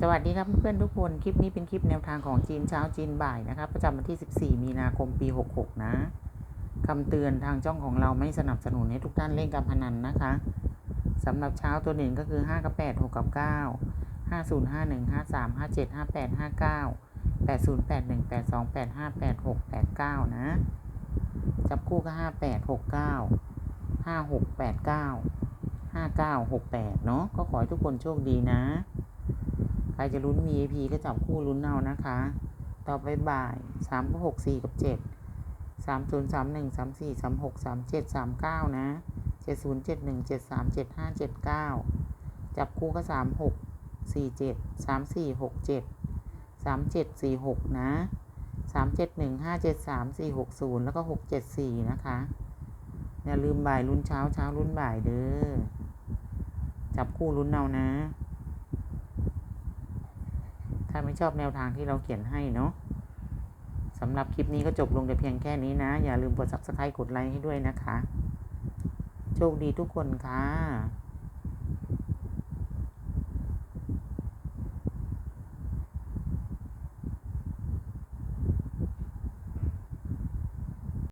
สวัสดีครับเพื่อนทุกคน คลิปนี้เป็นคลิปแนวทางของจีนเช้าจีนบ่ายนะครับประจำวันที่ 14 มีนาคมปี 66 นะคำเตือนทางจ้องของเราไม่สนับสนุนให้ทุกท่านเล่นการพนันนะคะสำหรับเช้าตัวหนึ่งก็คือ 5 กับ 8 6 กับ 9 50 51 53 57 58 59 80 81 82 85 86 89 นะ จับคู่ก็ 58 69 56 89 59 68 เนาะก็ขอให้ทุกคนโชคดีนะ ใครจะลุ้น VIP ก็จับคู่ลุ้นเอานะคะ ต่อไปบ่ายสามกับหกสี่กับเจ็ดสามศูนย์สามหนึ่งสามสี่สามหกสามเจ็ดสามเก้านะเจ็ดศูนย์เจ็ดหนึ่งเจ็ดสามเจ็ดห้าเจ็ดเก้าจับคู่ก็สามหกสี่เจ็ดสามสี่หกเจ็ดสามเจ็ดสี่หกนะสามเจ็ดหนึ่งห้าเจ็ดสามสี่หกศูนย์แล้วก็หกเจ็ดสี่นะคะ อย่าลืมบ่ายลุ้นเช้าเช้าลุ้นบ่ายเด้อจับคู่ลุ้นเอานะ ถ้าไม่ชอบแนวทางที่เราเขียนให้เนาะสำหรับคลิปนี้ก็จบลงแต่เพียงแค่นี้นะ อย่าลืมกด subscribe กดไลค์ให้ด้วยนะคะ โชคดีทุกคนค่ะ